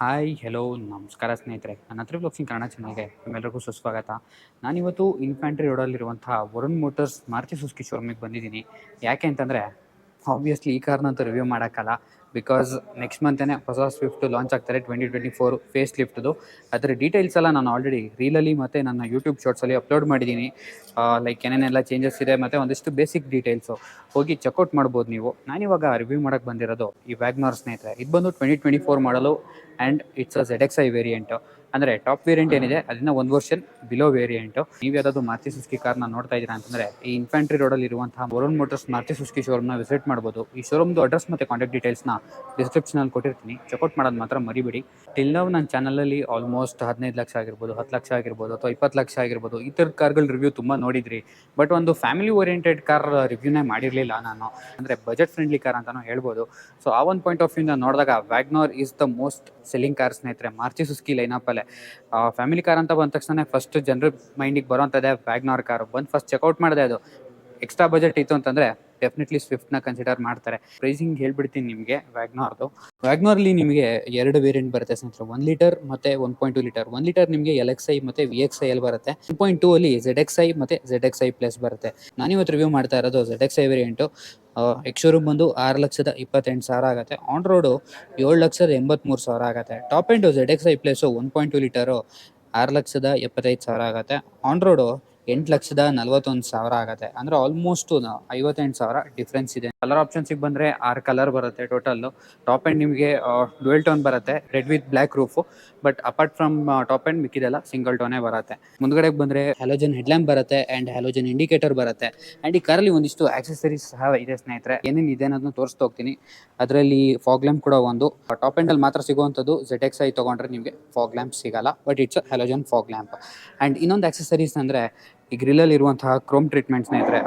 Hi hello ನಮಸ್ಕಾರ ಸ್ನೇಹಿತರೆ. ನನ್ನ ಹತ್ರ ಬ್ಲಾಗ್ಸಿಂಗ್ ಕನ್ನಡ ಚಾನಲ್ಗೆ ನಿಮ್ಮೆಲ್ಲರಿಗೂ ಸುಸ್ವಾಗತ. ನಾನಿವತ್ತು ಇನ್ಫ್ಯಾಂಟ್ರಿ ರೋಡಲ್ಲಿರುವಂಥ ವರುಣ್ ಮೋಟರ್ಸ್ ಮಾರುತಿ ಸುಸ್ಕಿ ಶೋರೂಮಿಗೆ ಬಂದಿದ್ದೀನಿ. ಯಾಕೆ ಅಂತಂದರೆ ಆಬ್ವಿಯಸ್ಲಿ ಈ ಕಾರ್ನಂತೂ ರಿವ್ಯೂ ಮಾಡೋಕ್ಕಲ್ಲ. ಬಿಕಾಸ್ ನೆಕ್ಸ್ಟ್ ಮಂತೇ ಹೊಸ ಸ್ವಿಫ್ಟ್ ಲಾಂಚ್ ಆಗ್ತಾರೆ ಟ್ವೆಂಟಿ ಟ್ವೆಂಟಿ ಫೋರ್ ಫೇಸ್ ಲಿಫ್ಟ್ದು ಅದರ ಡೀಟೇಲ್ಸ್ ಎಲ್ಲ ನಾನು ಆಲ್ರೆಡಿ ರೀಲಲ್ಲಿ ಮತ್ತು ನನ್ನ ಯೂಟ್ಯೂಬ್ ಶಾರ್ಟ್ಸಲ್ಲಿ ಅಪ್ಲೋಡ್ ಮಾಡಿದ್ದೀನಿ ಲೈಕ್ ಏನೇನೆಲ್ಲ ಚೇಂಜಸ್ ಇದೆ ಮತ್ತು ಒಂದಿಷ್ಟು ಬೇಸಿಕ್ ಡೀಟೇಲ್ಸು ಹೋಗಿ ಚೆಕ್ಔಟ್ ಮಾಡ್ಬೋದು ನೀವು. ನಾನಿವಾಗ ರಿವ್ಯೂ ಮಾಡೋಕ್ಕೆ ಬಂದಿರೋದು ಈ ವ್ಯಾಗ್ನರ್ ಸ್ನೇಹಿತರೆ. ಇದು ಬಂದು ಟ್ವೆಂಟಿ ಟ್ವೆಂಟಿ ಫೋರ್ ಮಾಡಲು and it's a X I variant ಅಂದರೆ ಟಾಪ್ ವೇರಿಯಂಟ್ ಏನಿದೆ ಅದನ್ನ ಒಂದು ವರ್ಷನ್ ಬಿಲೋ ವೇರಿಯಂಟ್ ನೀವು ಯಾವ್ದಾದ್ರು ಮಾರ್ಚಿ ಸುಸ್ಕಿ ಕಾರ್ನ ನೋಡ್ತಾ ಇದೀರಾ ಅಂತಂದ್ರೆ ಈ ಇನ್ಫ್ಯಾಂಟ್ರಿ ಅಲ್ಲಿ ಇರುವಂತಹ ವರುಣ್ ಮೋಟರ್ಸ್ ಮಾರುತಿ ಸುಸ್ಕಿ ಶೋರೂಮ್ನ ವಿಸಿಟ್ ಮಾಡ್ಬೋದು. ಈ ಶೋರೂಮ್ದು ಅಡ್ರೆಸ್ ಮತ್ತೆ ಕಾಂಟ್ಯಾಕ್ಟ್ ಡಿಸ್ಕ್ರಿಪ್ಷನ್ ಅಲ್ಲಿ ಕೊಟ್ಟಿರ್ತೀನಿ. ಚೆಕ್ಔಟ್ ಮಾಡೋದು ಮಾತ್ರ ಮರಿಬೇಡಿ. ಟಿಲ್ ನಾವು ನನ್ನ ಚಾನಲಲ್ಲಿ ಆಲ್ಮೋಸ್ಟ್ ಹದಿನೈದು ಲಕ್ಷ ಆಗಿರ್ಬೋದು ಹತ್ತು ಲಕ್ಷ ಆಗಿರ್ಬೋದು ಅಥವಾ ಇಪ್ಪತ್ತು ಲಕ್ಷ ಆಗಿರ್ಬೋದು ಈ ಥರದ ಕಾರ್ಗಳ ರಿವ್ಯೂ ತುಂಬಾ ನೋಡಿದ್ರಿ. ಬಟ್ ಒಂದು ಫ್ಯಾಮಿಲಿ ಓರಿಯೆಂಟೆಡ್ ಕಾರ್ ರಿವ್ಯೂನೇ ಮಾಡಿರಲಿಲ್ಲ ನಾನು. ಅಂದ್ರೆ ಬಜೆಟ್ ಫ್ರೆಂಡ್ಲಿ ಕಾರ್ ಅಂತಲೂ ಹೇಳ್ಬೋದು. ಸೊ ಆ ಒಂದು ಪಾಯಿಂಟ್ ಆಫ್ ವ್ಯೂನ ನೋಡಿದಾಗ Wagon R is the most selling car ಸ್ನೇಹಿತರೆ. ಮಾರ್ಚಿ ಸುಸ್ಕಿ ಲೈನಪ್ಪಲ್ಲೇ ಫ್ಯಾಮಿಲಿ ಕಾರ್ ಅಂತ ಬಂದ ತಕ್ಷಣ ಫಸ್ಟ್ ಜನರ ಮೈಂಡಿಗೆ ಬರೋಂಥದ್ದೇ ವ್ಯಾಗ್ನಾರ್ ಕಾರ್ ಬಂದು ಫಸ್ಟ್ ಚೆಕ್ಔಟ್ ಮಾಡಿದೆ ಅದು. ಎಕ್ಸ್ಟ್ರಾ ಬಜೆಟ್ ಇತ್ತು ಅಂತಂದರೆ ಡೆಫಿನೆಟ್ಲಿ ಸ್ವಿಫ್ಟ್ನ ಕನ್ಸಿಡರ್ ಮಾಡ್ತಾರೆ. ಪ್ರೈಸಿಂಗ್ ಹೇಳ್ಬಿಡ್ತೀನಿ ನಿಮಗೆ ವ್ಯಾಗ್ನಾರ್ದು ವ್ಯಾಗ್ನಾರ್ಲಿ ನಿಮಗೆ ಎರಡು ವೇರಿಯಂಟ್ ಬರುತ್ತೆ ಸ್ನೇಹಿತರೆ. ಒನ್ ಲೀಟರ್ ಮತ್ತೆ one point two litre one litre ನಿಮಗೆ ಎಲ್ ಎಕ್ಸ್ ಐ ಮತ್ತೆ ವಿ ಎಕ್ಸ್ ಐ ಎಲ್ ಬರುತ್ತೆ. ಒನ್ ಪಾಯಿಂಟ್ ಟೂ ಅಲ್ಲಿ ಝೆಡ್ ಎಕ್ಸ್ ಐ ಮತ್ತೆ ಝೆಡ್ ಎಕ್ಸ್ ಐ ಪ್ಲಸ್ ಬರುತ್ತೆ. ನಾನಿವತ್ತು ರಿವ್ಯೂ ಮಾಡ್ತಾ ಇರೋದು Z X I variant ex showroom ಬಂದು ಆರು ಲಕ್ಷದ ಇಪ್ಪತ್ತೆಂಟು ಸಾವಿರ ಆಗುತ್ತೆ. ಆನ್ ರೋಡು ಏಳು ಲಕ್ಷದ ಎಂಬತ್ತ್ಮೂರು ಸಾವಿರ ಆಗುತ್ತೆ. Top end Z X I plus one point two litre ಆರು ಲಕ್ಷದ ಎಪ್ಪತ್ತೈದು ಸಾವಿರ ಆಗುತ್ತೆ. ಆನ್ ರೋಡು ಎಂಟು ಲಕ್ಷದ ನಲ್ವತ್ತೊಂದು ಸಾವಿರ ಆಗುತ್ತೆ. ಅಂದರೆ ಆಲ್ಮೋಸ್ಟ್ ಐವತ್ತೆಂಟು ಸಾವಿರ ಡಿಫ್ರೆನ್ಸ್ ಇದೆ. ಕಲರ್ ಆಪ್ಷನ್ಸಿಗೆ ಬಂದರೆ ಆರು ಕಲರ್ ಬರುತ್ತೆ ಟೋಟಲ್ಲು ಟಾಪ್ ಎಂಡ್ ನಿಮಗೆ ಡುವೆಲ್ ಟೋನ್ ಬರುತ್ತೆ red with black roof but apart from top end ಮಿಕ್ಕಿದೆಲ್ಲ single ಟೋನೇ ಬರುತ್ತೆ. ಮುಂದ್ಗಡೆಗೆ ಬಂದರೆ ಹ್ಯಾಲೋಜನ್ ಹೆಡ್ಲ್ಯಾಂಪ್ ಬರುತ್ತೆ ಆ್ಯಂಡ್ ಹ್ಯಾಲೋಜನ್ ಇಂಡಿಕೇಟರ್ ಬರುತ್ತೆ. ಆ್ಯಂಡ್ ಈ ಕಾರಲ್ಲಿ ಒಂದಿಷ್ಟು ಆಕ್ಸೆಸರೀಸ್ ಸಹ ಇದೆ ಸ್ನೇಹಿತರೆ. ಏನೇನು ಇದೆ ಅನ್ನೋದನ್ನ ತೋರಿಸ್ತಾ ಹೋಗ್ತೀನಿ. ಅದರಲ್ಲಿ ಫಾಗ್ ಲ್ಯಾಂಪ್ ಕೂಡ ಒಂದು. ಟಾಪ್ ಎಂಡಲ್ಲಿ ಮಾತ್ರ ಸಿಗುವಂಥದ್ದು ಝೆಡ್ ಎಕ್ಸ್ ಐ ತೊಗೊಂಡ್ರೆ ನಿಮಗೆ ಫಾಗ್ ಲ್ಯಾಂಪ್ ಸಿಗಲ್ಲ. But it's halogen fog lamp and ಇನ್ನೊಂದು ಆಕ್ಸೆಸರೀಸ್ ಅಂದರೆ ಈ ಗ್ರಿಲ್ಲಲ್ಲಿ ಇರುವಂತಹ ಕ್ರೋಮ್ ಟ್ರೀಟ್ಮೆಂಟ್ ಸ್ನೇಹಿತರೆ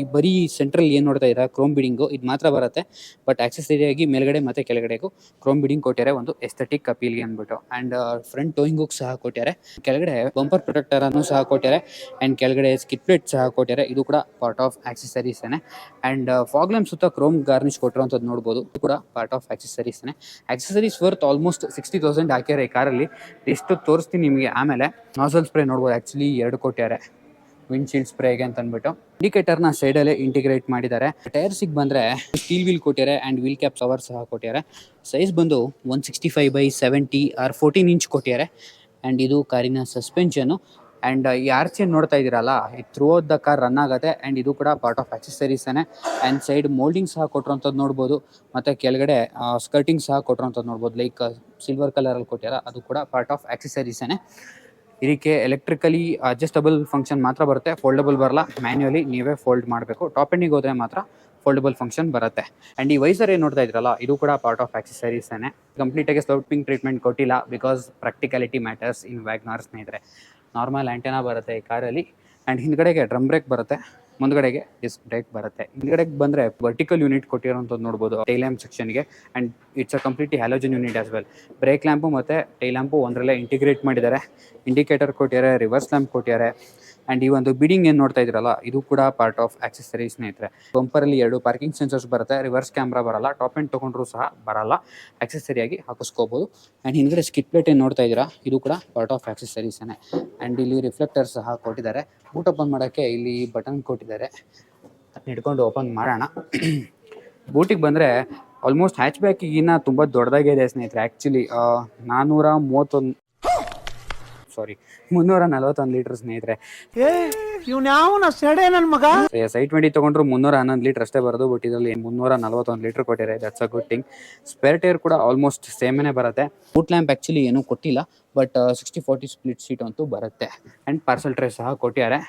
ಈ ಬರೀ ಸೆಂಟ್ರಲ್ ಏನು ನೋಡ್ತಾ ಇದ್ದಾರೆ ಕ್ರೋಮ್ ಬಿಡಿಂಗು ಇದು ಮಾತ್ರ ಬರುತ್ತೆ. ಬಟ್ ಆಕ್ಸೆಸರಿಯಾಗಿ ಮೇಲ್ಗಡೆ ಮತ್ತು ಕೆಳಗಡೆಗೂ ಕ್ರೋಮ್ ಬಿಡಿಂಗ್ ಕೊಟ್ಟಿದ್ದಾರೆ ಒಂದು ಎಸ್ಥೆಟಿಕ್ ಅಪೀಲ್ಗೆ ಅಂದ್ಬಿಟ್ಟು. ಆ್ಯಂಡ್ ಫ್ರಂಟ್ ಟೋಯಿಂಗು ಸಹ ಕೊಟ್ಟಿದ್ದಾರೆ ಕೆಳಗಡೆ ಬಂಪರ್ ಪ್ರೊಟೆಕ್ಟರ್ ಅನ್ನು ಸಹ ಕೊಟ್ಟಿದ್ದಾರೆ ಆ್ಯಂಡ್ ಕೆಳಗಡೆ ಸ್ಕಿಟ್ ಪ್ಲೇಟ್ ಸಹ ಕೊಟ್ಟಿದ್ದಾರೆ ಇದು ಕೂಡ ಪಾರ್ಟ್ ಆಫ್ ಆಕ್ಸೆಸರೀಸೇನೆ ಆ್ಯಂಡ್ ಫಾಗ್ಲಮ್ ಸುತ್ತ ಕ್ರೋಮ್ ಗಾರ್ನಿಶ್ ಕೊಟ್ಟಿರೋಂಥದ್ದು ನೋಡ್ಬೋದು. ಇದು ಕೂಡ part of ಆಕ್ಸೆಸರೀಸೇನೆ accessories worth almost sixty thousand ಹಾಕ್ಯಾರೆ ಈ ಕಾರಲ್ಲಿ ಎಷ್ಟು ತೋರಿಸ್ತೀನಿ ನಿಮಗೆ. ಆಮೇಲೆ ನಾಸಲ್ ಸ್ಪ್ರೇ ನೋಡ್ಬೋದು. ಆ್ಯಕ್ಚುಲಿ ಎರಡು ಕೊಟ್ಟಾರೆ ವಿಂಡ್ಶೀಲ್ಡ್ ಸ್ಪ್ರೇಗೆ ಅಂತ ಅಂದ್ಬಿಟ್ಟು ಇಂಡಿಕೇಟರ್ನ ಸೈಡಲ್ಲೇ ಇಂಟಿಗ್ರೇಟ್ ಮಾಡಿದ್ದಾರೆ. ಟೈರ್ಸಿಗೆ ಬಂದರೆ ಸ್ಟೀಲ್ ವೀಲ್ ಕೊಟ್ಟಿದ್ದಾರೆ ಆ್ಯಂಡ್ ವೀಲ್ ಕ್ಯಾಪ್ ಸವರ್ ಸಹ ಕೊಟ್ಟಿದ್ದಾರೆ. ಸೈಜ್ ಬಂದು one sixty five by seventy R fourteen inch ಕೊಟ್ಟಿದ್ದಾರೆ. ಆ್ಯಂಡ್ ಇದು ಕಾರಿನ ಸಸ್ಪೆನ್ಷನು ಆ್ಯಂಡ್ ಈ ಆರ್ಚ್ ನೋಡ್ತಾ ಇದ್ದೀರಲ್ಲ ಇದು ಥ್ರೂ ದ ಕಾರ್ ರನ್ ಆಗುತ್ತೆ. ಆ್ಯಂಡ್ ಇದು ಕೂಡ ಪಾರ್ಟ್ ಆಫ್ ಆಕ್ಸೆಸರೀಸೇ ಆ್ಯಂಡ್ ಸೈಡ್ ಮೋಲ್ಡಿಂಗ್ ಸಹ ಕೊಟ್ಟಿರೋಂಥದ್ದು ನೋಡ್ಬೋದು. ಮತ್ತು ಕೆಳಗಡೆ ಸ್ಕರ್ಟಿಂಗ್ ಸಹ ಕೊಟ್ಟಿರೋಂಥದ್ದು ನೋಡ್ಬೋದು. ಲೈಕ್ ಸಿಲ್ವರ್ ಕಲರಲ್ಲಿ ಕೊಟ್ಟಿರೋ ಅದು ಕೂಡ ಪಾರ್ಟ್ ಆಫ್ ಆಕ್ಸೆಸರೀಸೇ ಇದಕ್ಕೆ ಎಲೆಕ್ಟ್ರಿಕಲಿ ಅಡ್ಜಸ್ಟಬಲ್ ಫಂಕ್ಷನ್ ಮಾತ್ರ ಬರುತ್ತೆ. ಫೋಲ್ಡಬಲ್ ಬರಲ್ಲ. ಮ್ಯಾನ್ಯಲಿ ನೀವೇ ಫೋಲ್ಡ್ ಮಾಡಬೇಕು. ಟಾಪ್ ಎಂಡಿಗೆ ಹೋದರೆ ಮಾತ್ರ ಫೋಲ್ಡಬಲ್ ಫಂಕ್ಷನ್ ಬರುತ್ತೆ. ಆ್ಯಂಡ್ ಈ ವೈಸರ್ ಏನು ನೋಡ್ತಾ ಇದ್ರಲ್ಲ, ಇದು ಕೂಡ ಪಾರ್ಟ್ ಆಫ್ ಆಕ್ಸೆಸರೀಸೇ ಕಂಪ್ಲೀಟಾಗಿ ಸ್ಲೋಪಿಂಗ್ ಟ್ರೀಟ್ಮೆಂಟ್ ಕೊಟ್ಟಿಲ್ಲ ಬಿಕಾಸ್ ಪ್ರಾಕ್ಟಿಕಾಲಿಟಿ ಮ್ಯಾಟರ್ಸ್ ಇನ್ ವ್ಯಾಗ್ನಾರ್ಸ್ನೇ ಸ್ನೇಹಿತರೆ ನಾರ್ಮಲ್ ಆ್ಯಂಟೆನಾ ಬರುತ್ತೆ ಈ ಕಾರಲ್ಲಿ. ಆ್ಯಂಡ್ ಹಿಂದ್ಗಡೆಗೆ ಡ್ರಮ್ ಬ್ರೇಕ್ ಬರುತ್ತೆ. ಮುಂದ್ಗಡೆಗೆ ಡಿಸ್ಕ್ ಬ್ರೇಕ್ ಬರುತ್ತೆ. ಹಿಂದ್ಗಡೆಗೆ ಬಂದ್ರೆ ವರ್ಟಿಕಲ್ ಯೂನಿಟ್ ಕೊಟ್ಟಿರೋಂಥದ್ದು ನೋಡ್ಬೋದು tail lamp ಸೆಕ್ಷನ್ಗೆ and it's a completely halogen unit as well brake lamp ಮತ್ತೆ ಟೈ ಲ್ಯಾಂಪು ಒಂದರಲ್ಲೇ ಇಂಟಿಗ್ರೇಟ್ ಮಾಡಿದ್ದಾರೆ. ಇಂಡಿಕೇಟರ್ ಕೊಟ್ಟಿದ್ದಾರೆ ರಿವರ್ಸ್ ಲ್ಯಾಂಪ್ ಕೊಟ್ಟಿದ್ದಾರೆ. ಆ್ಯಂಡ್ ಈ ಒಂದು ಬಿಡಿಂಗ್ ಏನು ನೋಡ್ತಾ ಇದ್ರಲ್ಲ ಇದು ಕೂಡ ಪಾರ್ಟ್ ಆಫ್ ಆಕ್ಸೆಸರೀಸ್ ಸ್ನೇಹಿತರೆ. ಬಂಪರಲ್ಲಿ ಎರಡು ಪಾರ್ಕಿಂಗ್ ಸೆನ್ಸರ್ಸ್ ಬರುತ್ತೆ ರಿವರ್ಸ್ ಕ್ಯಾಮ್ರಾ ಬರಲ್ಲ ಟಾಪ್ ಎಂಡ್ ತೊಗೊಂಡ್ರೂ ಸಹ ಬರಲ್ಲ. ಆಕ್ಸೆಸರಿಯಾಗಿ ಹಾಕಿಸ್ಕೋಬೋದು. ಆ್ಯಂಡ್ ಹಿಂದ್ಗಡೆ ಸ್ಕಿಟ್ ಪ್ಲೇಟ್ ಏನು ನೋಡ್ತಾ ಇದ್ದೀರಾ, ಇದು ಕೂಡ ಪಾರ್ಟ್ ಆಫ್ ಆಕ್ಸೆಸರೀಸೇ ಆ್ಯಂಡ್ ಇಲ್ಲಿ ರಿಫ್ಲೆಕ್ಟರ್ ಸಹ ಕೊಟ್ಟಿದ್ದಾರೆ. ಬೂಟ್ ಓಪನ್ ಮಾಡೋಕ್ಕೆ ಇಲ್ಲಿ ಬಟನ್ ಕೊಟ್ಟಿದ್ದಾರೆ. ಅದನ್ನ ಹಿಡ್ಕೊಂಡು ಓಪನ್ ಮಾಡೋಣ. ಬೂಟಿಗೆ ಬಂದರೆ ಆಲ್ಮೋಸ್ಟ್ ಹ್ಯಾಚ್ ಬ್ಯಾಕಿಗಿನ್ನ ತುಂಬ ದೊಡ್ಡದಾಗಿದೆ ಸ್ನೇಹಿತರೆ. ಆ್ಯಕ್ಚುಲಿ ನಾನ್ನೂರ ಮೂವತ್ತೊಂದು ಸಾರಿ ಮುನ್ನೂರ ನಲವತ್ತೊಂದು ಲೀಟರ್ ಸ್ನೇಹಿತರೆ. ಮಗ? ಸೈ ಟ್ವೆಂಟಿ ತಗೊಂಡ್ರು ಮುನ್ನೂರ ಹನ್ನೊಂದು ಲೀಟರ್ ಅಷ್ಟೇ ಬರೋದು ಬಟ್ ಇದರಲ್ಲಿ ಮುನ್ನೂರ ನಲವತ್ತೊಂದು ಲೀಟರ್ ಕೊಟ್ಟಿದ್ದಾರೆ. That's a good thing spare tyre ಕೂಡ ಆಲ್ಮೋಸ್ಟ್ ಸೇಮೇ ಬರುತ್ತೆ. ಬೂಟ್ ಲ್ಯಾಂಪ್ ಆ್ಯಕ್ಚುಲಿ ಏನೂ ಕೊಟ್ಟಿಲ್ಲ but sixty forty split seat ಅಂತೂ ಬರುತ್ತೆ. ಆ್ಯಂಡ್ ಪಾರ್ಸಲ್ ಟ್ರೇ ಸಹ ಕೊಟ್ಟಿದ್ದಾರೆ.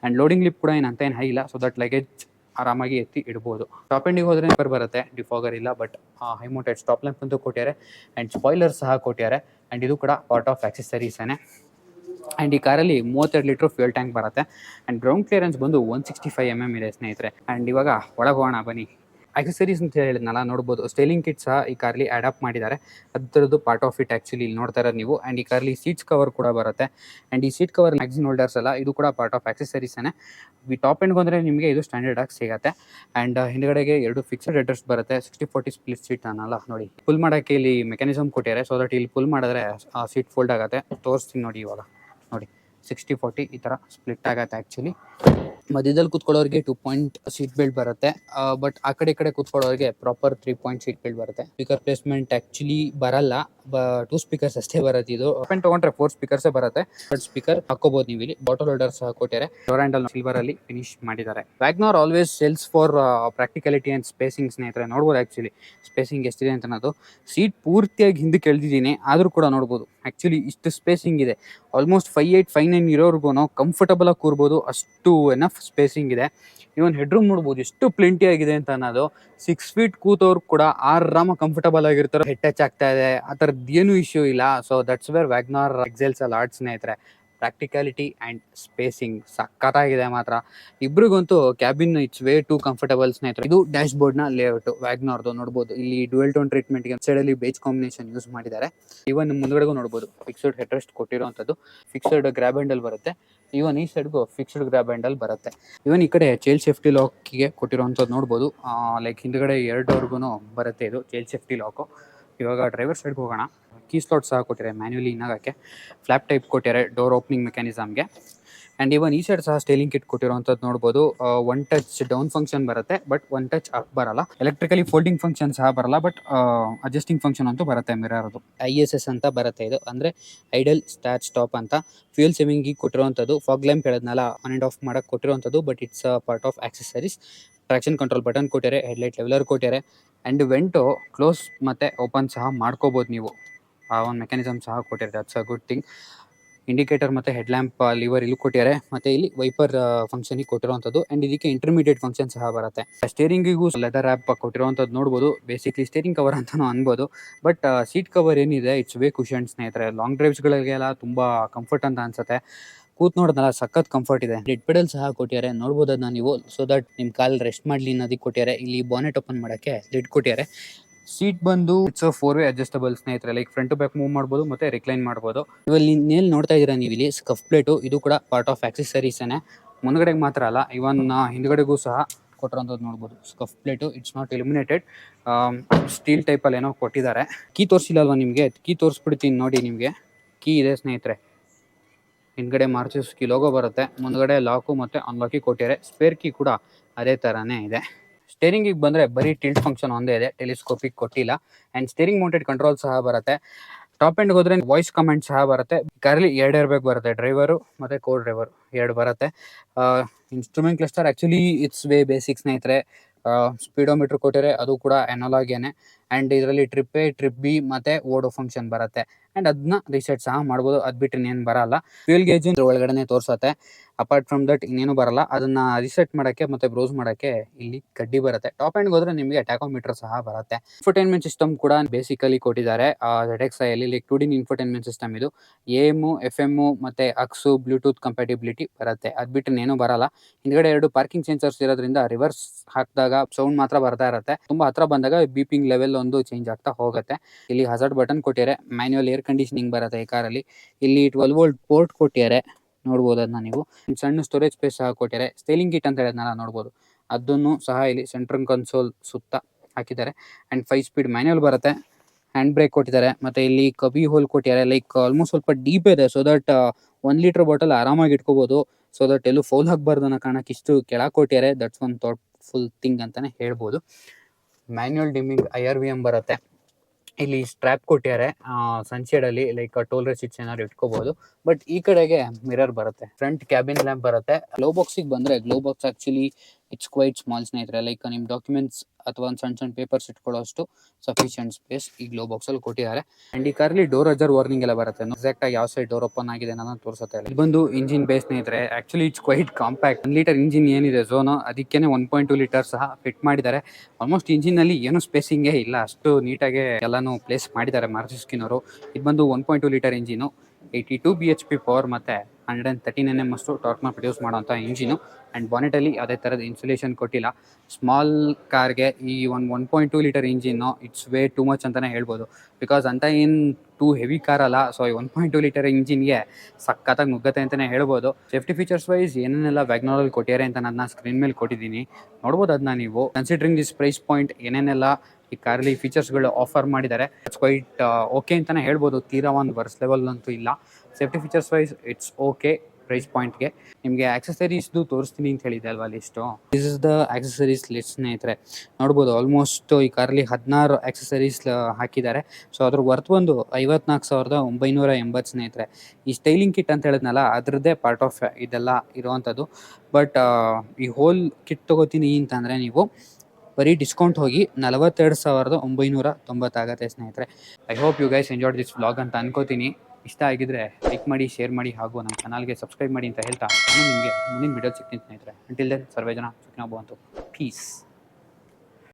ಆ್ಯಂಡ್ ಲೋಡಿಂಗ್ ಲಿಪ್ ಕೂಡ ಏನಂತ ಏನು ಹೈ ಇಲ್ಲ ಸೊ ದಟ್ ಲಗೇಜ್ ಆರಾಮಾಗಿ ಎತ್ತಿ ಇಡ್ಬೋದು. ಟಾಪ್ ಎಂಡಿಗೆ ಹೋದ್ರೆ ಪರ್ ಬರುತ್ತೆ ಡಿಫಾಗರ್ ಇಲ್ಲ but high mounted stop lamp ಅಂತೂ ಕೊಟ್ಟಿದ್ದಾರೆ. ಆ್ಯಂಡ್ ಸ್ಪಾಯ್ಲರ್ ಸಹ ಕೊಟ್ಟಿದ್ದಾರೆ. ಆ್ಯಂಡ್ ಇದು ಕೂಡ ಪಾರ್ಟ್ ಆಫ್ ಆಕ್ಸೆಸರೀಸೇ ಆ್ಯಂಡ್ ಈ ಕಾರಲ್ಲಿ ಮೂವತ್ತೆರಡು ಲೀಟ್ರ್ ಫ್ಯೂಲ್ ಟ್ಯಾಂಕ್ ಬರುತ್ತೆ. ಆ್ಯಂಡ್ ಗ್ರೌಂಡ್ ಕ್ಲಿಯರೆನ್ಸ್ ಬಂದು one sixty five M M ಇದೆ ಸ್ನೇಹಿತರೆ. ಆ್ಯಂಡ್ ಇವಾಗ ಒಳಗೆ ಹೋಗೋಣ, ಬನ್ನಿ. ಆಕ್ಸೆಸರೀಸ್ ಅಂತ ಹೇಳಿದ್ನಲ್ಲ, ನೋಡ್ಬೋದು. ಸ್ಟೈಲಿಂಗ್ ಕಿಟ್ ಸಹ ಈ ಕಾರಲ್ಲಿ ಅಡಾಪ್ಟ್ ಮಾಡಿದ್ದಾರೆ. ಅದರದ್ದು ಪಾರ್ಟ್ ಆಫ್ ಇಟ್ ಆ್ಯಕ್ಚುಲಿ ಇಲ್ಲಿ ನೋಡ್ತಾ ಇರೋದು ನೀವು. ಆ್ಯಂಡ್ ಈ ಕಾರಲ್ಲಿ ಸೀಟ್ಸ್ ಕವರ್ ಕೂಡ ಬರುತ್ತೆ. ಆ್ಯಂಡ್ ಈ ಸೀಟ್ ಕವರ್ ಮ್ಯಾಗ್ಸಿನ್ ಹೋಲ್ಡರ್ಸ್ ಅಲ್ಲ, ಇದು ಕೂಡ ಪಾರ್ಟ್ ಆಫ್ ಆಕ್ಸೆಸರೀಸೇ ವಿ ಟಾಪ್ ಎಂಡ್ ಬಂದರೆ ನಿಮಗೆ ಇದು ಸ್ಟ್ಯಾಂಡರ್ಡ್ ಆಗಿ ಸಿಗುತ್ತೆ. ಆ್ಯಂಡ್ ಹಿಂದ್ಗಡೆಗೆ ಎರಡು ಫಿಕ್ಸ್ಡ್ ಅಡ್ರೆಸ್ ಬರುತ್ತೆ. ಸಿಕ್ಸ್ಟಿ ಫೋರ್ಟಿ ಸ್ಪ್ಲಿಟ್ ಸೀಟ್ ಅನ್ನಲ್ಲ, ನೋಡಿ. ಪುಲ್ ಮಾಡೋಕ್ಕೆ ಇಲ್ಲಿ ಮೆಕ್ಯಾನಿಸಮ್ ಕೊಟ್ಟಿದ್ದಾರೆ. ಸೊ ದಟ್ ಇಲ್ಲಿ ಪುಲ್ ಮಾಡಿದ್ರೆ ಸೀಟ್ ಫೋಲ್ಡ್ ಆಗುತ್ತೆ. ತೋರಿಸ್ತೀನಿ ನೋಡಿ ಇವಾಗ. ನೋಡಿ ಸಿಕ್ಸ್ಟಿ ಫೋರ್ಟಿ ಈ ಥರ ಸ್ಪ್ಲಿಟ್ ಆಗುತ್ತೆ ಆ್ಯಕ್ಚುಲಿ ಮಧ್ಯದಲ್ಲಿ ಕೂತ್ಕೊಳ್ಳೋರಿಗೆ ಟೂ ಪಾಯಿಂಟ್ ಸೀಟ್ ಬೆಲ್ಟ್ ಬರುತ್ತೆ. ಬಟ್ ಆ ಕಡೆ ಈ ಕಡೆ ಕೂತ್ಕೊಳ್ಳೋರಿಗೆ proper three point seat belt ಬರುತ್ತೆ. ಸ್ಪೀಕರ್ ಪ್ಲೇಸ್ಮೆಂಟ್ ಆ್ಯಕ್ಚುಲಿ ಬರಲ್ಲ. ಟೂ ಸ್ಪೀಕರ್ಸ್ ಅಷ್ಟೇ ಬರುತ್ತೆ ಇದು. ಪೆನ್ ತೊಗೊಂಡ್ರೆ ಫೋರ್ ಸ್ಪೀಕರ್ಸೇ ಬರುತ್ತೆ. ಬಟ್ ಸ್ಪೀಕರ್ ಹಾಕೋಬಹುದು ನೀವು ಇಲ್ಲಿ. ಬಾಟಲ್ ಹೋಲ್ಡರ್ ಸಹ ಕೊಟ್ಟಿದ್ದಾರೆ ಡೋರ್ ಹ್ಯಾಂಡಲ್ ಸಿಲ್ವರ್ ಅಲ್ಲಿ ಫಿನಿಶ್ ಮಾಡಿದ್ದಾರೆ. Wagon R always sells for practicality and spacing ಸ್ನೇಹಿತರೆ. ನೋಡ್ಬೋದು ಆ್ಯಕ್ಚುಲಿ ಸ್ಪೇಸಿಂಗ್ ಎಷ್ಟಿದೆ ಅಂತ ಅನ್ನೋದು ಸೀಟ್ ಪೂರ್ತಿಯಾಗಿ ಹಿಂದಕ್ಕೆ ಎಳ್ದಿದ್ದೀನಿ ಆದರೂ ಕೂಡ ನೋಡ್ಬೋದು. ಆ್ಯಕ್ಚುಲಿ ಇಷ್ಟು ಸ್ಪೇಸಿಂಗ್ ಇದೆ. Almost five eight five nine ಇರೋರ್ಗು comfortable ಆಗಿ ಕೂರ್ಬೋದು. ಅಷ್ಟು ಎನಫ್ ಸ್ಪೇಸಿಂಗ್ ಇದೆ. ಇವನ್ ಹೆಡ್ರೂಮ್ ನೋಡ್ಬೋದು. ಎಷ್ಟು ಪ್ಲೆಂಟಿ ಆಗಿದೆ ಅಂತ ಅನ್ನೋದು ಸಿಕ್ಸ್ ಫೀಟ್ ಕೂತವ್ರು ಕೂಡ ಆರಾಮ ಕಂಫರ್ಟಬಲ್ ಆಗಿರ್ತಾರೆ. ಹೆಡ್ ಟಚ್ ಆಗ್ತಾ ಇದೆ. ಆ ಥರದ್ದು ಏನೂ ಇಶ್ಯೂ ಇಲ್ಲ. So that's where Wagon R excels ಅಲ್ಲಿ ಆರ್ಟ್ ಸ್ನೇಹಿತರೆ. ಪ್ರಾಕ್ಟಿಕಾಲಿಟಿ ಆ್ಯಂಡ್ ಸ್ಪೇಸಿಂಗ್ ಸಖತ್ತಾಗಿದೆ ಮಾತ್ರ. ಇಬ್ರಿಗಂತೂ cabin it's way too comfortable ಸ್ನೇಹಿತರೆ. ಇದು ಡ್ಯಾಶ್ ಬೋರ್ಡ್ನ ಲೇಔಟ್, ವ್ಯಾಗ್ನಾರ್ದು ನೋಡ್ಬೋದು. ಇಲ್ಲಿ ಡುವೆಲ್ ಟೋನ್ ಟ್ರೀಟ್ಮೆಂಟ್ಗೆ ಸೈಡಲ್ಲಿ ಬೇಜ್ ಕಾಂಬಿನೇಷನ್ ಯೂಸ್ ಮಾಡಿದ್ದಾರೆ. ಇವನ್ ಮುಂದ್ಗಡೆಗೂ ನೋಡ್ಬೋದು ಫಿಕ್ಸ್ಡ್ ಹೆಡ್ರೆಸ್ಟ್ ಕೊಟ್ಟಿರೋವಂಥದ್ದು. ಫಿಕ್ಸ್ಡ್ ಗ್ರ್ಯಾಬ್ ಹ್ಯಾಂಡಲ್ ಬರುತ್ತೆ. ಇವನ್ ಈ ಸೈಡ್ಗೂ ಫಿಕ್ಸ್ಡ್ ಗ್ರ್ಯಾಬ್ ಹ್ಯಾಂಡಲ್ ಬರುತ್ತೆ. ಇವನ್ ಈ ಕಡೆ ಚೈಲ್ಡ್ ಸೇಫ್ಟಿ ಲಾಕಿಗೆ ಕೊಟ್ಟಿರೋವಂಥದ್ದು ನೋಡ್ಬೋದು. ಲೈಕ್ ಹಿಂದ್ಗಡೆ ಎರಡವರೆಗೂ ಬರುತ್ತೆ ಇದು ಚೈಲ್ಡ್ ಸೇಫ್ಟಿ ಲಾಕು ಇವಾಗ ಡ್ರೈವರ್ ಸೈಡ್ಗೆ ಹೋಗೋಣ. ಕೀ ಸ್ಲಾಟ್ ಸಹ ಕೊಟ್ಟಿದ್ದಾರೆ ಮ್ಯಾನ್ಯುಲಿ ಇನ್ನಾಗಕ್ಕೆ ಫ್ಲಾಪ್ ಟೈಪ್ ಕೊಟ್ಟಿದ್ದಾರೆ ಡೋರ್ ಓಪನಿಂಗ್ ಮೆಕ್ಯಾನಿಸಮ್ಗೆ ಆ್ಯಂಡ್ ಇವನ್ ಈ ಸೈಡ್ ಸಹ ಸ್ಟೇಲಿಂಗ್ ಕಿಟ್ ಕೊಟ್ಟಿರುವಂಥದ್ದು ನೋಡ್ಬೋದು. ಒನ್ ಟಚ್ ಡೌನ್ ಫಂಕ್ಷನ್ ಬರುತ್ತೆ ಬಟ್ ಒನ್ ಟಚ್ ಅಪ್ ಬರಲ್ಲ. ಎಲೆಕ್ಟ್ರಿಕಲಿ ಫೋಲ್ಡಿಂಗ್ ಫಂಕ್ಷನ್ ಸಹ ಬರಲ್ಲ ಬಟ್ ಅಡ್ಜಸ್ಟಿಂಗ್ ಫಂಕ್ಷನ್ ಅಂತೂ ಬರುತ್ತೆ ಮಿರರ್ದು ಐ ಎಸ್ ಎಸ್ ಅಂತ ಬರುತ್ತೆ ಇದು. ಅಂದರೆ ಐಡಲ್ ಸ್ಟಾರ್ಟ್ ಸ್ಟಾಪ್ ಅಂತ. ಫ್ಯೂಲ್ ಸೇವಿಂಗಿಗೆ ಕೊಟ್ಟಿರುವಂಥದ್ದು. ಫಾಗ್ ಲ್ಯಾಂಪ್ ಹೇಳಿದ್ನಲ್ಲ ಆನ್ ಆ್ಯಂಡ್ ಆಫ್ ಮಾಡೋಕ್ಕೆ ಕೊಟ್ಟಿರುವಂಥದ್ದು but it's part of accessories traction control button ಕೊಟ್ಟಿದ್ದಾರೆ ಹೆಡ್ಲೈಟ್ ಲೆವೆಲರ್ ಕೊಟ್ಟಿದ್ದಾರೆ. ಆ್ಯಂಡ್ ವೆಂಟು ಕ್ಲೋಸ್ ಮತ್ತು ಓಪನ್ ಸಹ ಮಾಡ್ಕೋಬೋದು ನೀವು. ಆ ಒಂದು ಮೆಕ್ಯಾನಿಸಮ್ ಸಹ ಕೊಟ್ಟಿದ್ದಾರೆ. It's a good thing indicator ಮತ್ತು ಹೆಡ್ ಲ್ಯಾಂಪ್ ಲಿವರ್ ಇಲ್ಲಿ ಕೊಟ್ಟಿದ್ದಾರೆ. ಮತ್ತು ಇಲ್ಲಿ ವೈಪರ್ ಫಂಕ್ಷನಿಗೆ ಕೊಟ್ಟಿರುವಂಥದ್ದು. ಆ್ಯಂಡ್ ಇದಕ್ಕೆ ಇಂಟರ್ಮೀಡಿಯೇಟ್ ಫಂಕ್ಷನ್ ಸಹ ಬರುತ್ತೆ. ಸ್ಟೇರಿಂಗಿಗೂ ಲೆದರ್ ಆ್ಯಪ್ ಕೊಟ್ಟಿರುವಂಥದ್ದು ನೋಡ್ಬೋದು. ಬೇಸಿಕ್ಲಿ ಸ್ಟೇರಿಂಗ್ ಕವರ್ ಅಂತಲೂ ಅನ್ಬೋದು. ಬಟ್ ಸೀಟ್ ಕವರ್ ಏನಿದೆ ಇಟ್ಸ್ ವೇ ಕುಷನ್ ಸ್ನೇಹಿತರೆ. ಲಾಂಗ್ ಡ್ರೈವ್ಸ್ಗಳಿಗೆಲ್ಲ ತುಂಬ ಕಂಫರ್ಟ್ ಅಂತ ಅನ್ಸುತ್ತೆ. ಕೂತ್ ನೋಡಿದ್ನಲ್ಲ, ಸಖತ್ ಕಂಫರ್ಟ್ ಇದೆ. ಡೆಡ್ ಪೆಡಲ್ ಸಹ ಕೊಟ್ಟಿದ್ದಾರೆ. ನೋಡ್ಬೋದು ಅದನ್ನ ನೀವು. ಸೊ ದಟ್ ನಿಮ್ಮ ಕಾಲ್ ರೆಸ್ಟ್ ಮಾಡಲಿ ಅನ್ನೋದಕ್ಕೆ ಕೊಟ್ಟಿದ್ದಾರೆ. ಇಲ್ಲಿ ಬಾನೆಟ್ ಓಪನ್ ಮಾಡೋಕ್ಕೆ ಲಿಡ್ ಕೊಟ್ಟಿದ್ದಾರೆ. ಸೀಟ್ ಬಂದು ಇಟ್ಸ್ ಫೋರ್ ವೇ ಅಡ್ಜಸ್ಟಬಲ್ ಸ್ನೇಹಿತರೆ like front to back move ಮಾಡ್ಬೋದು ಮತ್ತೆ ರಿಕ್ಲೈನ್ ಮಾಡ್ಬೋದು. ಇವಲ್ಲಿ ನೇಲ್ ನೋಡ್ತಾ ಇದ್ದೀರಾ ನೀವು ಇಲ್ಲಿ ಸ್ಕಫ್ ಪ್ಲೇಟು ಇದು ಕೂಡ ಪಾರ್ಟ್ ಆಫ್ ಆಕ್ಸೆಸರೀಸೇನೆ ಮುಂದ್ಗಡೆಗೆ ಮಾತ್ರ ಅಲ್ಲ ಇವನ್ ಹಿಂದ್ಗಡೆಗೂ ಸಹ ಕೊಟ್ಟಿರೋಂಥದ್ದು ನೋಡಬಹುದು scuff plate it's not eliminated steel ಟೈಪಲ್ಲಿ ಏನೋ ಕೊಟ್ಟಿದ್ದಾರೆ. ಕೀ ತೋರಿಸಿಲ್ಲ ಅಲ್ವಾ ನಿಮಗೆ? ಕೀ ತೋರಿಸ್ಬಿಡ್ತೀನಿ ನೋಡಿ ನಿಮಗೆ. ಕೀ ಇದೆ ಸ್ನೇಹಿತರೆ. ಹಿಂದ್ಗಡೆ ಮಾರ್ಚಸ್ ಕೀ ಲೋಗೋ ಬರುತ್ತೆ. ಮುಂದ್ಗಡೆ ಲಾಕು ಮತ್ತೆ ಅನ್ಲಾಕಿ ಕೊಟ್ಟಿದ್ದಾರೆ. ಸ್ಪೇರ್ ಕೀ ಕೂಡ ಅದೇ ಥರನೇ ಇದೆ. ಸ್ಟೇರಿಂಗಿಗೆ ಬಂದರೆ ಬರೀ ಟಿಲ್ಟ್ ಫಂಕ್ಷನ್ ಒಂದೇ ಇದೆ ಟೆಲಿಸ್ಕೋಪಿಕ್ ಕೊಟ್ಟಿಲ್ಲ. ಆ್ಯಂಡ್ ಸ್ಟೇರಿಂಗ್ ಮೌಂಟೆಡ್ ಕಂಟ್ರೋಲ್ ಸಹ ಬರುತ್ತೆ. ಟಾಪ್ ಎಂಡ್ಗೆ ಹೋದ್ರೆ ವಾಯ್ಸ್ ಕಮೆಂಟ್ ಸಹ ಬರುತ್ತೆ. ಕಾರಲ್ಲಿ ಎರಡು ಇರಬೇಕು ಬರುತ್ತೆ ಡ್ರೈವರು ಮತ್ತು ಕೋ ಡ್ರೈವರ್ ಎರಡು ಬರುತ್ತೆ. Instrument cluster actually it's way basic ಸ್ನೇಹಿತರೆ. ಸ್ಪೀಡೋಮೀಟ್ರ್ ಕೊಟ್ಟಿದ್ರೆ ಅದು ಕೂಡ ಎನಲಾಗೇನೆ ಆ್ಯಂಡ್ ಇದರಲ್ಲಿ ಟ್ರಿಪ್ ಎ ಟ್ರಿಪ್ ಬಿ ಮತ್ತು ಓಡೋ ಫಂಕ್ಷನ್ ಬರುತ್ತೆ. ಆ್ಯಂಡ್ ಅದನ್ನ ರಿಸೆಟ್ ಸಹ ಮಾಡ್ಬೋದು. ಅದು ಬಿಟ್ಟರೆ ಇನ್ನೇನು ಬರಲ್ಲ. ಫ್ಯೂಲ್ ಗೇಜ್ ಒಳಗಡೆ ತೋರಿಸುತ್ತೆ. ಅಪಾರ್ಟ್ ಫ್ರಮ್ ದಟ್ ಇನ್ನೇನು ಬರಲ್ಲ. ಅದನ್ನ ರಿಸೆಟ್ ಮಾಡೋಕ್ಕೆ ಮತ್ತೆ ಬ್ರೌಸ್ ಮಾಡೋಕ್ಕೆ ಇಲ್ಲಿ ಕಡ್ಡಿ ಬರುತ್ತೆ. ಟಾಪ್ ಎಂಡ್ಗೆ ಹೋದ್ರೆ ನಿಮಗೆ ಅಟ್ಯಾಕೋಮೀಟರ್ ಸಹ ಬರುತ್ತೆ. ಇನ್ಫೋಟೈನ್ಮೆಂಟ್ ಸಿಸ್ಟಮ್ ಕೂಡ ಬೇಸಿಕಲಿ ಕೊಟ್ಟಿದ್ದಾರೆ. ಐಯಲ್ಲಿ like two din infotainment system ಇದು. ಎ ಎಮ್ಮು ಎಫ್ ಎಮ್ಮು ಮತ್ತೆ ಅಕ್ಸು ಬ್ಲೂಟೂತ್ ಕಂಪ್ಯಾಟಿಬಿಲಿಟಿ ಬರುತ್ತೆ. ಅದು ಬಿಟ್ಟು ಏನು ಬರಲ್ಲ. ಹಿಂದ್ಗಡೆ ಎರಡು ಪಾರ್ಕಿಂಗ್ ಸೆನ್ಸರ್ಸ್ ಇರೋದ್ರಿಂದ ರಿವರ್ಸ್ ಹಾಕಿದಾಗ ಸೌಂಡ್ ಮಾತ್ರ ಬರ್ತಾ ಇರುತ್ತೆ. ತುಂಬಾ ಹತ್ರ ಬಂದಾಗ ಬೀಪಿಂಗ್ ಲೆವೆಲ್ ಒಂದು ಚೇಂಜ್ ಆಗ್ತಾ ಹೋಗುತ್ತೆ. ಇಲ್ಲಿ ಹಜಾರ್ಡ್ ಬಟನ್ ಕೊಟ್ಟಿದ್ದಾರೆ. ಮ್ಯಾನ್ಯುವಲ್ ಏರ್ ಕಂಡೀಷನಿಂಗ್ ಬರುತ್ತೆ ಈ ಕಾರಲ್ಲಿ. ಇಲ್ಲಿ ಟ್ವೆಲ್ ವೋಲ್ಟ್ ಪೋರ್ಟ್ ಕೊಟ್ಟಿದ್ದಾರೆ. ನೋಡ್ಬೋದು ಅದನ್ನ ನೀವು ಸಣ್ಣ ಸ್ಟೋರೇಜ್ ಸ್ಪೇಸ್ ಸಹ ಕೊಟ್ಟಿದ್ದಾರೆ. ಸ್ಟೇಲಿಂಗ್ ಕಿಟ್ ಅಂತ ಹೇಳಿದ್ನಲ್ಲ, ನೋಡ್ಬೋದು. ಅದನ್ನು ಸಹ ಇಲ್ಲಿ ಸೆಂಟ್ರಲ್ ಕನ್ಸೋಲ್ ಸುತ್ತ ಹಾಕಿದ್ದಾರೆ. ಆ್ಯಂಡ್ ಫೈವ್ ಸ್ಪೀಡ್ ಮ್ಯಾನ್ಯಲ್ ಬರುತ್ತೆ. ಹ್ಯಾಂಡ್ ಬ್ರೇಕ್ ಕೊಟ್ಟಿದ್ದಾರೆ. ಮತ್ತು ಇಲ್ಲಿ ಕಬಿ ಹೋಲ್ ಕೊಟ್ಟಿದ್ದಾರೆ. ಲೈಕ್ ಆಲ್ಮೋಸ್ಟ್ ಸ್ವಲ್ಪ ಡೀಪ್ ಇದೆ. So that one litre bottle ಆರಾಮಾಗಿ ಇಟ್ಕೋಬೋದು. ಸೊ ದಟ್ ಎಲ್ಲೂ ಫೌಲ್ ಹಾಕ್ಬಾರ್ದು ಅನ್ನೋ ಕಾರಣಕ್ಕೆ ಇಷ್ಟು ಕೆಳಗೆ ಕೊಟ್ಟಿದ್ದಾರೆ. That's one thoughtful thing ಅಂತಲೇ ಹೇಳ್ಬೋದು. Manual dimming I R V M ಬರುತ್ತೆ. ಇಲ್ಲಿ ಸ್ಟ್ರ್ಯಾಪ್ ಕೊಟ್ಟಿದ್ದಾರೆ. ಸನ್ಶೇಡಲ್ಲಿ ಲೈಕ್ ಟೋಲ್ ರೆಸಿಟ್ಸ್ ಏನಾದ್ರು ಇಟ್ಕೋಬಹುದು ಬಟ್ ಈ ಕಡೆಗೆ ಮಿರರ್ ಬರುತ್ತೆ. ಫ್ರಂಟ್ ಕ್ಯಾಬಿನ್ ಲ್ಯಾಂಪ್ ಬರುತ್ತೆ. ಗ್ಲೋ ಬಾಕ್ಸ್ ಬಂದ್ರೆ glove box actually it's quite small ಸ್ನೇಹಿತರೆ. ಲೈಕ್ ನಿಮ್ಮ ಡಾಕ್ಯುಮೆಂಟ್ಸ್ ಅಥವಾ ಒಂದು ಸಣ್ಣ ಸಣ್ಣ ಪೇಪರ್ಸ್ ಇಟ್ಕೊಳ್ಳೋಷ್ಟು ಸಫಿಷಿಯಂಟ್ ಸ್ಪೇಸ್ ಈ ಗ್ಲೋ ಬಾಕ್ಸ್ ಅಲ್ಲಿ ಕೊಟ್ಟಿದ್ದಾರೆ. ಅಂಡ್ ಈ ಕಾರ್ಲಿ ಡೋರ್ ಅಜರ್ ವಾರ್ನಿಂಗ್ ಎಲ್ಲ ಬರುತ್ತೆ. ಎಕ್ಸಾಕ್ಟ್ ಆಗಿ ಯಾವ ಸೈಡ್ ಡೋರ್ ಓಪನ್ ಆಗಿದೆ ಅನ್ನೋದನ್ನ ತೋರಿಸುತ್ತೆ ಇಲ್ಲಿ ಬಂದು ಇಂಜಿನ್ ಬೇಸ್ ಸ್ನೇಹಿತರೆ. Actually it's quite compact one litre engine ಏನಿದೆ ಝೋನು ಅದಕ್ಕೆ ಒನ್ ಪಾಯಿಂಟ್ ಟು ಲೀಟರ್ ಸಹ ಫಿಟ್ ಮಾಡಿದ್ದಾರೆ. ಆಲ್ಮೋಸ್ಟ್ ಇಂಜಿನ್ ಅಲ್ಲಿ ಏನು ಸ್ಪೇಸಿಂಗೇ ಇಲ್ಲ. ಅಷ್ಟು ನೀಟಾಗಿ ಎಲ್ಲಾನು ಪ್ಲೇಸ್ ಮಾಡಿದ್ದಾರೆ ಮಾರ್ಚಿಸ್ಕಿನ್ ಅವರು ಇದು ಬಂದು one point two litre engine eighty two B H P power ಮತ್ತು hundred and thirteen N M ಅಷ್ಟು ಟಾರ್ಕ್ನ ಪ್ರೊಡ್ಯೂಸ್ ಮಾಡೋಂಥ ಇಂಜಿನು ಆ್ಯಂಡ್ ಬಾನೆಟಲ್ಲಿ ಅದೇ ಥರದ ಇನ್ಸುಲೇಷನ್ ಕೊಟ್ಟಿಲ್ಲ. ಸ್ಮಾಲ್ ಕಾರ್ಗೆ ಈ ಒಂದು one point two litre engine it's way too much ಅಂತಲೇ ಹೇಳ್ಬೋದು. ಬಿಕಾಸ್ ಅಂತ ಏನು ಟೂ ಹೆವಿ ಕಾರ್ ಅಲ್ಲ ಸೊ ಈ ಒನ್ ಪಾಯಿಂಟ್ ಟೂ ಲೀಟರ್ ಇಂಜಿನ್ಗೆ ಸಖತ್ತಾಗಿ ನುಗ್ಗತ್ತೆ ಅಂತಲೇ ಹೇಳ್ಬೋದು. ಸೇಫ್ಟಿ ಫೀಚರ್ಸ್ ವೈಸ್ ಏನೇನೆಲ್ಲ ವ್ಯಾಗ್ನೋರಲ್ಲಿ ಕೊಟ್ಟಿದ್ದಾರೆ ಅಂತ ನಾನು ಸ್ಕ್ರೀನ್ ಮೇಲೆ ಕೊಟ್ಟಿದ್ದೀನಿ. ನೋಡ್ಬೋದು ಅದನ್ನ ನೀವು. ಕನ್ಸಿಡ್ರಿಂಗ್ ದಿಸ್ ಪ್ರೈಸ್ ಪಾಯಿಂಟ್ ಏನೇನೆಲ್ಲ ಈ ಕಾರಲ್ಲಿ ಫೀಚರ್ಸ್ಗಳು ಆಫರ್ ಮಾಡಿದ್ದಾರೆ. ಇಟ್ಸ್ ಕ್ವೈಟ್ ಓಕೆ ಅಂತಲೇ ಹೇಳ್ಬೋದು. ತೀರಾ ಒಂದು ವರ್ಸ್ ಲೆವೆಲ್ ಅಂತೂ ಇಲ್ಲ. Safety features wise it's okay price ಪಾಯಿಂಟ್ಗೆ ನಿಮಗೆ ಆಕ್ಸೆಸರೀಸ್ದು ತೋರಿಸ್ತೀನಿ ಅಂತ ಹೇಳಿದೆ ಅಲ್ವಾ list this is the accessories list ಸ್ನೇಹಿತರೆ. ನೋಡ್ಬೋದು ಆಲ್ಮೋಸ್ಟ್ ಈ ಕಾರಲ್ಲಿ ಹದಿನಾರು ಆಕ್ಸೆಸರೀಸ್ ಹಾಕಿದ್ದಾರೆ. ಸೊ ಅದ್ರ ವರ್ತ್ ಒಂದು ಐವತ್ನಾಲ್ಕು ಸಾವಿರದ ಒಂಬೈನೂರ ಎಂಬತ್ತು, ಸ್ನೇಹಿತರೆ. ಈ ಸ್ಟೈಲಿಂಗ್ ಕಿಟ್ ಅಂತ ಹೇಳಿದ್ನಲ್ಲ, ಅದರದ್ದೇ ಪಾರ್ಟ್ ಆಫ್ ಇದೆಲ್ಲ ಇರುವಂಥದ್ದು. ಬಟ್ ಈ ಹೋಲ್ ಕಿಟ್ ತೊಗೋತೀನಿ ಅಂತಂದರೆ ನೀವು ಬರೀ ಡಿಸ್ಕೌಂಟ್ ಹೋಗಿ ನಲವತ್ತೆರಡು ಸಾವಿರದ ಒಂಬೈನೂರ ತೊಂಬತ್ತಾಗತ್ತೆ ಸ್ನೇಹಿತರೆ. I hope you guys enjoyed this vlog ಅಂತ ಅನ್ಕೋತೀನಿ. ಇಷ್ಟ ಆಗಿದ್ರೆ ಲೈಕ್ ಮಾಡಿ ಶೇರ್ ಮಾಡಿ ಹಾಗೂ ನಮ್ಮ ಚಾನಲ್ಗೆ ಸಬ್ಸ್ಕ್ರೈಬ್ ಮಾಡಿ ಅಂತ ಹೇಳ್ತಾ ನಾನು ನಿಮಗೆ ಮುಂದಿನ ವಿಡಿಯೋ ಸಿಗ್ತೀನಿ ಸ್ನೇಹಿತರೆ. ಅಂಟಿಲ್ ದೆನ್ ಸರ್ವೇ ಜನ ಸುಖಿನ ಪೀಸ್